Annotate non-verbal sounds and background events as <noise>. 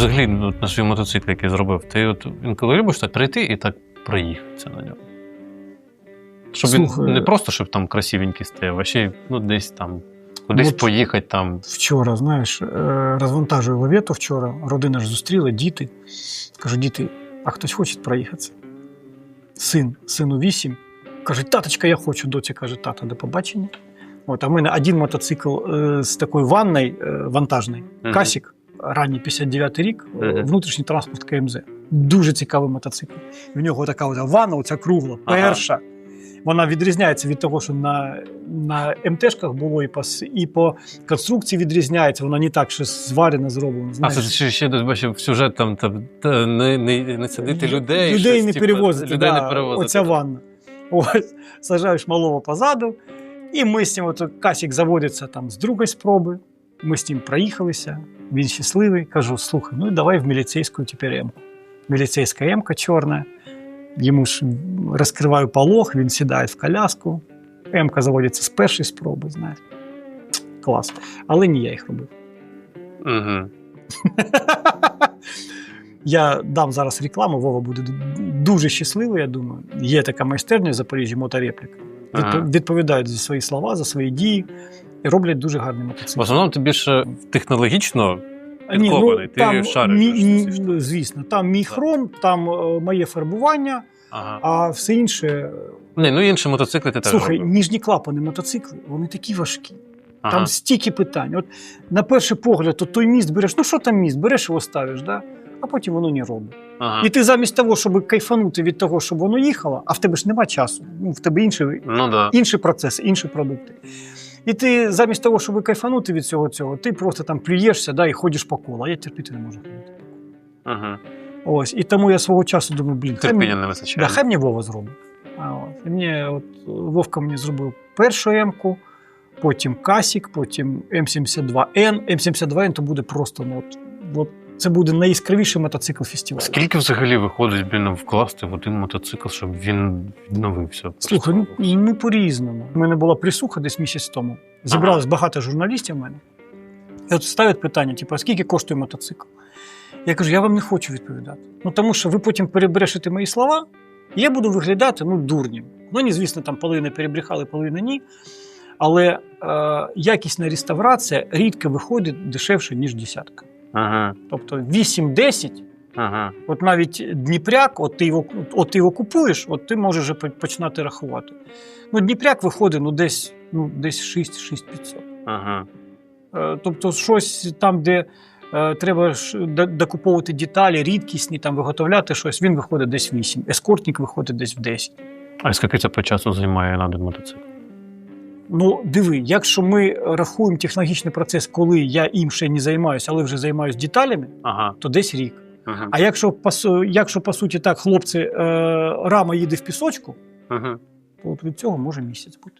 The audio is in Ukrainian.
взагалі ну, на свій мотоцикл, який зробив, ти от інколи любиш так прийти і так проїхатися на ньому. Щоб Слухай, він не просто щоб там красивенький стояв, а ще й ну, десь там, кудись От- поїхати там. Вчора, знаєш, е, розвантажую лавету вчора, родина ж зустріла, діти. Кажу, діти, а хтось хоче проїхатися? Син, сину вісім. Каже, таточка, я хочу. Доці каже, тата, до побачення. От, а в мене один мотоцикл е, з такою ванною е, вантажний, Мгм. Касік, ранній 59-й рік, е, внутрішній транспорт КМЗ. Дуже цікавий мотоцикл. В нього така оця ванна, оця кругла, Ага. перша. Вона відрізняється від того, що на, на МТшках було, і по, і по конструкції відрізняється. Вона не так щось зварено зроблено. А це ще, ще десь бачив сюжет там та, та, не, не, не садити людей. Людей щось, не типу, перевозити. Людей да, не перевозити. Оця ванна. Ось, сажаєш малого позаду, і ми з ним, от Касік заводиться там з другої спроби. Ми з ним проїхалися, він щасливий. Кажу: слухай, ну давай в міліцейську тепер М-ку. Міліцейська М-ка чорна. Йому ж розкриваю полог, він сідає в коляску. М-ка заводиться з першої спроби, знаєш. Клас. Але не я їх робив. Угу. <laughs> Я дам зараз рекламу, Вова буде дуже щасливий, я думаю. Є така майстерня в Запоріжжі, моторепліка. Відпо- Відповідають за свої слова, за свої дії і роблять дуже гарні В основному ти більше технологічно ні, підкований, ти шариш мі- мі- звісно, там мій хром, там е, моє фарбування, Ага. а все інше. Не, ну інші мотоцикли ти теж Слухай, робив. ніжні клапани мотоцикли, вони такі важкі. Ага. Там стільки питань. От на перший погляд, то той міст береш, ну що там міст, береш його ставиш, да? а потім воно не робить. Ага. І ти замість того, щоб кайфанути від того, щоб воно їхало, а в тебе ж нема часу. Ну, в тебе інший, Ну да. інший процес, інші продукти. І ти замість того, щоб кайфанути від цього цього, ти просто там плюєшся да, і ходиш по колу. А я терпіти не можу ходити. Ага. Ось. І тому я свого часу думаю, блін, хай мені, не да, хай мені Вова зробить. А, от. І мені, от, Вовка мені зробив першу М-ку, потім Касік, потім М72Н. М72Н то буде просто, ну, от, от, це буде найяскравіший мотоцикл фестивалю. Скільки взагалі виходить блін, вкласти в один мотоцикл, щоб він відновився? Слухай, ну, ну по-різному. У мене була присуха десь місяць тому. Зібралось багато журналістів в мене. І от ставлять питання: типу, а скільки коштує мотоцикл? Я кажу, я вам не хочу відповідати. Ну тому що ви потім перебрешете мої слова, і я буду виглядати ну, дурнім. Ну, ні, звісно, там половина перебрехали, половина ні. Але е, якісна реставрація рідко виходить дешевше, ніж десятка. Ага, Тобто 8-10 ага. От навіть Дніпряк, от ти його, от ти його купуєш, от ти можеш вже починати рахувати. Ну, Дніпряк виходить ну, десь, ну, десь 6-6500. ага. Е, Тобто, щось там, де е, треба ж докуповувати деталі, рідкісні, там виготовляти щось, він виходить десь 8. Ескортник виходить десь в 10. А скільки це по часу займає на один мотоцикл? Ну, диви, якщо ми рахуємо технологічний процес, коли я їм ще не займаюся, але вже займаюся деталями, Ага. то десь рік. ага. А якщо по, якщо по суті так, хлопці, е, рама їде в пісочку, ага. то від цього може місяць бути.